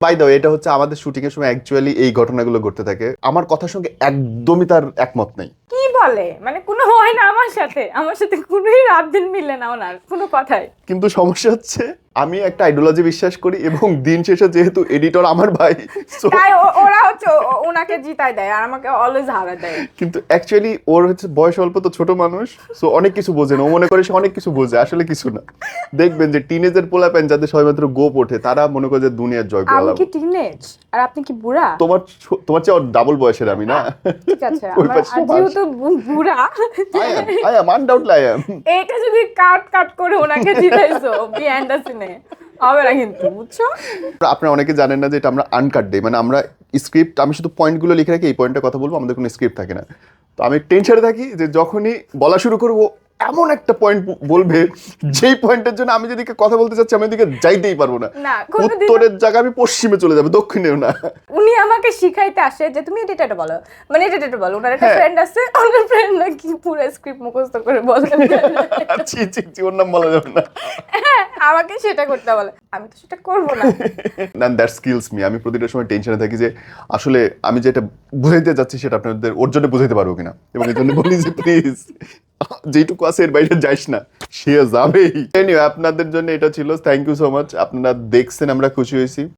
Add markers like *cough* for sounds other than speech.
By the এটা হচ্ছে আমাদের শুটিং এর সময় অ্যাকচুয়ালি এই ঘটনাগুলো ঘটতে থাকে। আমার কথার সঙ্গে একদমই তার একমত নেই। কি বলে? মানে কোনো হয় না আমার সাথে। আমার সাথে কোনোই রাত দিন মিলে না ওনার কোনো কথাই। কিন্তু সমস্যা হচ্ছে আমি একটা আইডিওলজি বিশ্বাস করি এবং দিন শেষে যেহেতু এডিটর আমার ভাই তাই ওরা হচ্ছে ওনাকে জিতাই দেয় আর আমাকে অলওয়েজ হারা দেয়। কিন্তু অ্যাকচুয়ালি ওর হচ্ছে বয়স অল্প তো ছোট মানুষ সো অনেক কিছু বোঝে না। ও মনে করে সে অনেক কিছু বোঝে আসলে কিছু না। দেখবেন যে টিনেজের পোলা প্যান যাদের সবেমাত্র গোপ ওঠে তারা মনে করে যে দুনিয়ার জয় করে আমি কি টিনেজ আর আপনি কি বুড়া? তোমার তোমার চেয়ে ডাবল বয়সের আমি না? ঠিক আছে যেহেতু বুড়া। I am I am undoubtedly I am এইটা যদি কাট কাট করে ওনাকে জিতাইছো বিহাইন্ড সিনে হবে না কিন্তু বুঝছ? আপনারা অনেকে জানেন না যে এটা আমরা আনকাট দেই মানে আমরা স্ক্রিপ্ট আমি শুধু পয়েন্টগুলো লিখে রাখি এই পয়েন্টটা কথা বলব আমাদের কোনো স্ক্রিপ্ট থাকে না। তো আমি টেনশনে থাকি যে যখনই বলা শুরু করব এমন একটা পয়েন্ট বলবে যেই পয়েন্টের জন্য আমি যেদিকে কথা বলতে চাচ্ছি আমি ওদিকে যাইতেই পারব না। না উত্তরের জায়গায় আমি পশ্চিমে চলে যাব দক্ষিণেও না। উনি আমাকে শিখাইতে আসে যে তুমি এটা এটা বলো। মানে এটা এটা বলো ওনার একটা হ্যাঁ। ফ্রেন্ড আছে ওনার ফ্রেন্ড নাকি পুরো স্ক্রিপ্ট মুখস্থ করে বলে। *laughs* ছি ছি ওর নাম বলা যাবে না। হ্যাঁ, *laughs* আমাকে সেটা করতে বলে। আমি তো সেটা করব না। না দ্যাট স্কিলস মি আমি প্রতিটা সময় টেনশনে থাকি যে, আসলে আমি যেটা বুঝাইতে যাচ্ছি সেটা আপনাদের ওর জন্য বুঝাইতে পারব কিনা? এবং এই জন্য বলি যে প্লিজ যেটুকু আছে এর বাইরে যাইস না। সে যাবেই। আপনাদের জন্য এটা ছিল। থ্যাংক ইউ সো মাচ আপনারা দেখছেন, আমরা খুশি হয়েছি।